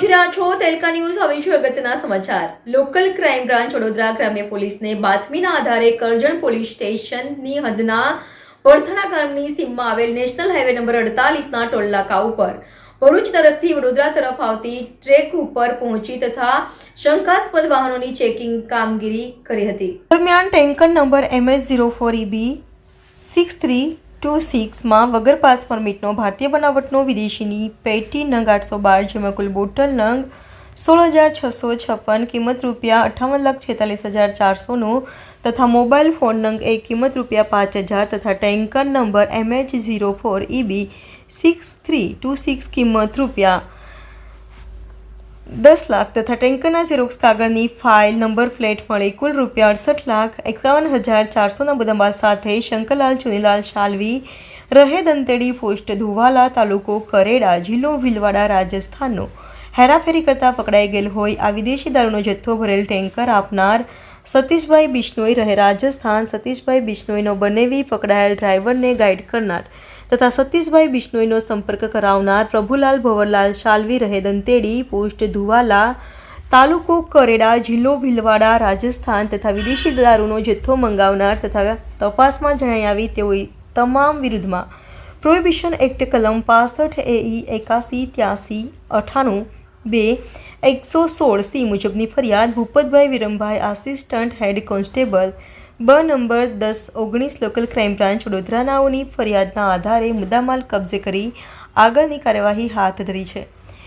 જોઈ રહ્યા છો તેલકા ન્યૂઝ. હવે છે સમાચાર. લોકલ ક્રાઇમ બ્રાન્ચ વડોદરા ગ્રામ્ય પોલીસને બાતમીના આધારે કરજણ પોલીસ સ્ટેશનની હદના વડથણા ગામની આવેલ નેશનલ હાઈવે નંબર અડતાલીસના ટોલ ઉપર. ભરૂચ તરફથી વડોદરા તરફ આવતી ટ્રેક ઉપર પહોંચી તથા શંકાસ્પદ વાહનોની ચેકિંગ કામગીરી કરી હતી. દરમિયાન tanker number MS zero four EB six three two સિક્સમાં વગર પાસ પરમિટનો ભારતીય બનાવટનો વિદેશીની પેટી નંગ આઠસો બાર, જેમાં કુલ બોટલ નંગ સોળ હજાર છસો છપ્પન, કિંમત રૂપિયા અઠ્ઠાવન લાખ છેતાલીસ હજાર ચારસોનો તથા મોબાઈલ ફોન નંગ એક, કિંમત રૂપિયા પાંચ હજાર તથા tanker number MH zero four EB six three two six, કિંમત રૂપિયા દસ લાખ તથા ટેન્કરના ઝેરોક્સ કાગળની ફાઇલ, નંબર, ફ્લેટ મળી કુલ રૂપિયા અડસઠ લાખ એકાવન હજાર ચારસોના મુદ્દામાલ સાથે શંકરલાલ, ચુનીલાલ શાલવી રહે દંતેડી પોસ્ટ, ધુવાલા તાલુકો, કરેડા જિલ્લો, ભીલવાડા રાજસ્થાનનો. હેરાફેરી કરતા પકડાઈ ગયેલ હોય આ વિદેશી દારૂનો જથ્થો ભરેલ ટેન્કર આપનાર સતીશભાઈ બિશ્નોઈ રહે રાજસ્થાન. સતીશભાઈ બિશ્નોઈનો બનેવી પકડાયેલ ડ્રાઈવરને ગાઈડ કરનાર તથા સતીશભાઈ બિશ્નોઈનો સંપર્ક કરાવનાર પ્રભુલાલ ભવરલાલ શાલવી રહે દંતેડી પોસ્ટ ધુવાલા તાલુકો કરેડા, જિલ્લો ભીલવાડા, રાજસ્થાન તથા વિદેશી દારૂનો જથ્થો મંગાવનાર તથા તપાસમાં જણાઈ આવી તેઓ તમામ વિરુદ્ધમાં પ્રોહિબિશન એક્ટ કલમ પાસઠ એઈ એકાસી ત્યાસી અઠ્ઠાણું બે એકસો સોળ સી મુજબની ફરિયાદ Bhupatbhai Virambhai assistant head constable બ નંબર દસ ઓગણીસ લોકલ ક્રાઇમ બ્રાન્ચ વડોદરાનાઓની ફરિયાદના આધારે મુદ્દામાલ કબજે કરી આગળની કાર્યવાહી હાથ ધરી છે.